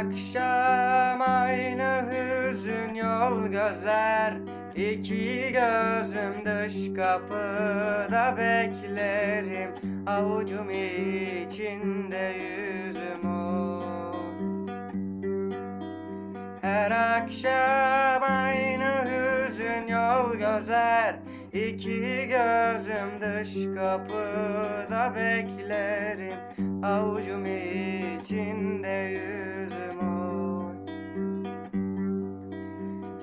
akşam aynı hüzün yol gözler. İki gözüm dış kapıda beklerim. Avucum içinde yüzüm o. Her akşam aynı hüzün yol gözler. İki gözüm dış kapıda beklerim. Avucum içinde yüzüm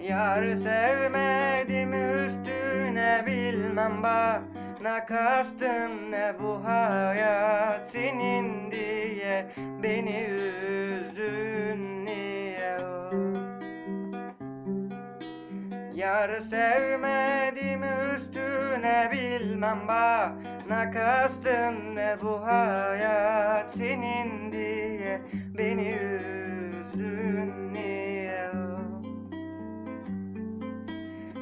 Yar sevmedim üstüne bilmem bana kastın ne bu hayat senin diye Beni üzdün niye? O Yar sevmedim üstüne bilmem bana kastın ne bu hayat senin diye Beni üzdün